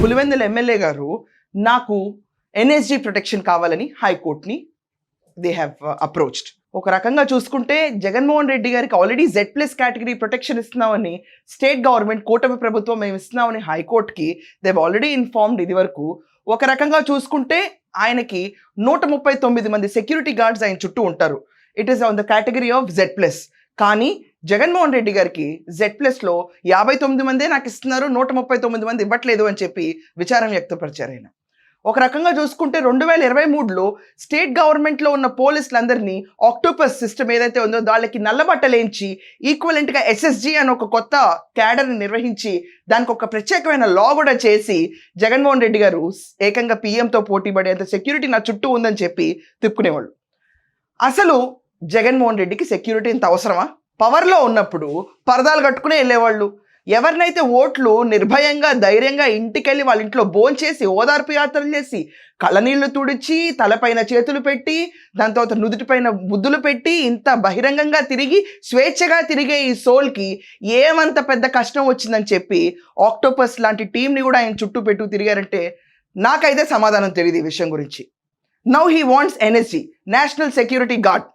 Pulivendula MLA గారు నాకు NSG protection కావాలని హైకోర్టుని దే హ్యావ్ అప్రోచ్డ్ ఒక రకంగా చూసుకుంటే జగన్మోహన్ రెడ్డి గారికి already Z plus category protection ఇస్తున్నామని స్టేట్ గవర్నమెంట్ కూటమి ప్రభుత్వం మేము ఇస్తున్నామని హైకోర్టుకి దేవ్ ఆల్రెడీ ఇన్ఫార్మ్డ్ ఇది వరకు ఒక రకంగా చూసుకుంటే ఆయనకి నూట ముప్పై తొమ్మిది మంది సెక్యూరిటీ గార్డ్స్ ఆయన చుట్టూ ఉంటారు. It is on the category of Z plus కానీ జగన్మోహన్ రెడ్డి గారికి జెడ్ ప్లస్లో యాభై తొమ్మిది మందే నాకు ఇస్తున్నారు నూట ముప్పై తొమ్మిది మంది ఇవ్వట్లేదు అని చెప్పి విచారం వ్యక్తపరిచారు ఆయన. ఒక రకంగా చూసుకుంటే రెండు వేల ఇరవై మూడులో స్టేట్ గవర్నమెంట్లో ఉన్న పోలీసులందరినీ ఆక్టోపస్ సిస్టమ్ ఏదైతే ఉందో వాళ్ళకి నల్లబట్టలేంచి ఈక్వలెంట్గా ఎస్ఎస్జి అని ఒక కొత్త క్యాడర్ని నిర్వహించి దానికి ఒక ప్రత్యేకమైన లా కూడా చేసి జగన్మోహన్ రెడ్డి గారు ఏకంగా పీఎంతో పోటీ పడేంత సెక్యూరిటీ నా చుట్టూ ఉందని చెప్పి తిప్పుకునేవాళ్ళు. అసలు జగన్మోహన్ రెడ్డికి సెక్యూరిటీ ఇంత అవసరమా? పవర్లో ఉన్నప్పుడు పరదాలు కట్టుకునే వెళ్ళేవాళ్ళు. ఎవరినైతే ఓట్లు నిర్భయంగా ధైర్యంగా ఇంటికెళ్ళి వాళ్ళ ఇంట్లో భోంచేసి ఓదార్పు యాత్రలు చేసి కళ్ళనీళ్ళు తుడిచి తలపైన చేతులు పెట్టి దాని తర్వాత నుదుటిపైన ముద్దులు పెట్టి ఇంత బహిరంగంగా తిరిగి స్వేచ్ఛగా తిరిగే ఈ సోల్కి ఏమంత పెద్ద కష్టం వచ్చిందని చెప్పి ఆక్టోపస్ లాంటి టీంని కూడా ఆయన చుట్టూ పెట్టు తిరిగారంటే నాకైతే సమాధానం తెలియదు ఈ విషయం గురించి. Now he wants NSG national security guard.